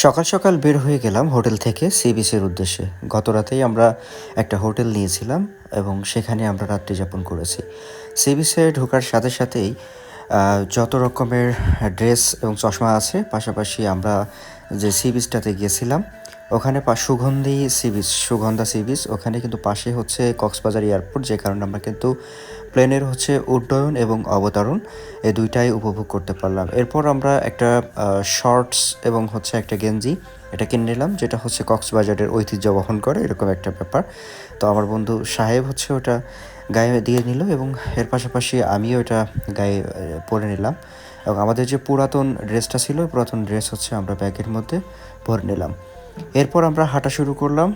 সকাল সকাল বের হয়ে গেলাম হোটেল থেকে সি বিচের উদ্দেশ্যে। গত রাতেই আমরা একটা হোটেল নিয়েছিলাম এবং সেখানে আমরা রাত্রি যাপন করেছি। সি বিচে ঢোকার সাথে সাথেই যত রকমের ড্রেস এবং চশমা আছে, পাশাপাশি আমরা যে সি বিচটাতে গিয়েছিলাম ওখানে Sugandhi sea beach Sugandha sea beach ওখানে কিন্তু পাশে হচ্ছে কক্সবাজার এয়ারপোর্ট, যে কারণে আমরা কিন্তু প্লেনের হচ্ছে উড্ডয়ন এবং অবতরণ এই দুইটাই উপভোগ করতে পারলাম। এরপর আমরা একটা শর্টস এবং হচ্ছে একটা গেঞ্জি এটা কিনে নিলাম, যেটা হচ্ছে কক্সবাজারের ঐতিহ্য বহন করে, এরকম একটা ব্যাপার। তো আমার বন্ধু সাহেব হচ্ছে ওটা গায়ে দিয়ে নিল এবং এর পাশাপাশি আমিও এটা গায়ে পরে নিলাম। এবং আমাদের যে পুরাতন ড্রেসটা ছিল, পুরাতন ড্রেস হচ্ছে আমরা ব্যাগের মধ্যে ভরে নিলাম। এরপর আমরা হাঁটা শুরু করলাম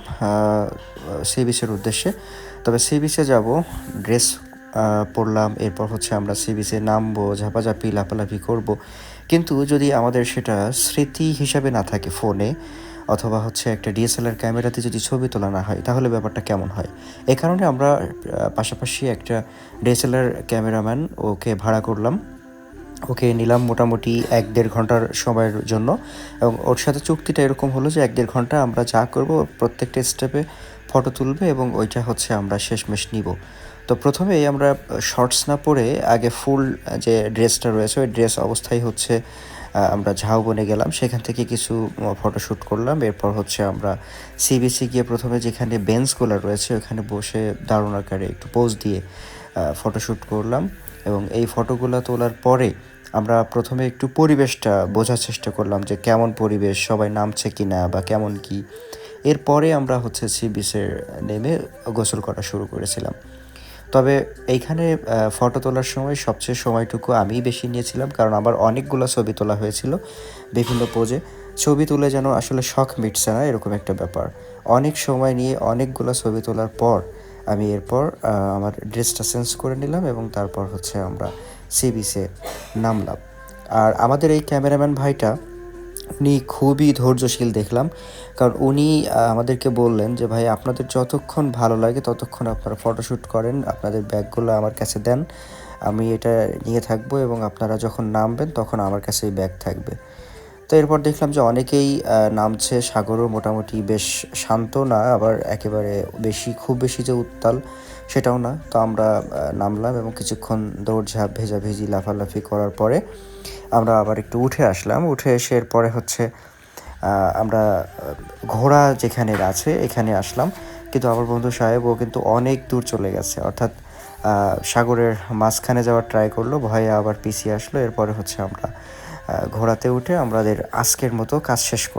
সি বিচের উদ্দেশ্যে। তবে সি বিচে যাব, ড্রেস পরলাম, এরপর হচ্ছে আমরা সি বিচে নামবো, ঝাপাঝাপি, লাফালাফি করব। কিন্তু যদি আমাদের সেটা স্মৃতি হিসাবে না থাকে ফোনে, অথবা হচ্ছে একটা ডিএসএলআর ক্যামেরাতে যদি ছবি তোলা না হয়, তাহলে ব্যাপারটা কেমন হয়? এ কারণে আমরা পাশাপাশি একটা ডিএসএলআর ক্যামেরাম্যান ওকে ভাড়া করলাম। ওকে নিলাম মোটামুটি এক দেড় ঘণ্টার সময়ের জন্য। এবং ওর সাথে চুক্তিটা এরকম হলো যে এক দেড় ঘণ্টা আমরা যা করব, প্রত্যেকটা স্টেপে ফটো তুলবে এবং ওইটা হচ্ছে আমরা শেষমেশ নিব। তো প্রথমেই আমরা শর্টস না পরে আগে ফুল যে ড্রেসটা রয়েছে, ওই ড্রেস অবস্থায় হচ্ছে আমরা ঝাউবনে গেলাম। সেখান থেকে কিছু ফটোশ্যুট করলাম। এরপর হচ্ছে আমরা সিবিসি গিয়ে প্রথমে যেখানে বেঞ্চগুলো রয়েছে, ওখানে বসে দারুণ আকারে একটু পোজ দিয়ে ফটোশ্যুট করলাম। এবং এই ফটোগুলো তোলার পরে আমরা প্রথমে একটু পরিবেশটা বোঝার চেষ্টা করলাম যে কেমন পরিবেশ, সবাই নামছে কি না বা কেমন কি। এরপরে আমরা হচ্ছে সি বিচের নেমে গোসল করা শুরু করেছিলাম। তবে এইখানে ফটো তোলার সময় সবচেয়ে সময়টুকু আমিই বেশি নিয়েছিলাম, কারণ আমার অনেকগুলো ছবি তোলা হয়েছিল বিভিন্ন পোজে ছবি তুলে যেন আসলে শখ মিটছে না, এরকম একটা ব্যাপার। অনেক সময় নিয়ে অনেকগুলো ছবি তোলার পর আমি এরপর আমার ড্রেসটা চেঞ্জ করে নিলাম এবং তারপর হচ্ছে আমরা সি বিচে নামলাম। আর আমাদের এই ক্যামেরাম্যান ভাইটা, উনি খুবই ধৈর্যশীল দেখলাম। কারণ উনি আমাদেরকে বললেন যে, ভাই, আপনাদের যতক্ষণ ভালো লাগে, ততক্ষণ আপনারা ফটোশ্যুট করেন, আপনাদের ব্যাগগুলো আমার কাছে দেন, আমি এটা নিয়ে থাকব এবং আপনারা যখন নামবেন, তখন আমার কাছে এই ব্যাগ থাকবে। তো এরপর দেখলাম যে অনেকেই নামছে সাগরও মোটামুটি বেশ শান্ত না আবার একেবারে বেশি, খুব বেশি যে উত্তাল সেটাও না। তো আমরা নামলাম এবং কিছুক্ষণ দৌড়ঝাঁপ, ভেজাভেজি, লাফালাফি করার পরে আমরা আবার একটু উঠে আসলাম। উঠে এসে এরপরে হচ্ছে আমরা ঘোড়া যেখানে আছে এখানে আসলাম। কিন্তু আমার বন্ধু সাহেব, ও কিন্তু অনেক দূর চলে গেছে। অর্থাৎ সাগরের মাঝখানে যাওয়ার ট্রাই করল, ভয়ে আবার পিছিয়ে আসলো। এরপরে হচ্ছে আমরা ঘোড়াতে উঠে আমাদের আজকের মতো কাজ শেষ করলাম।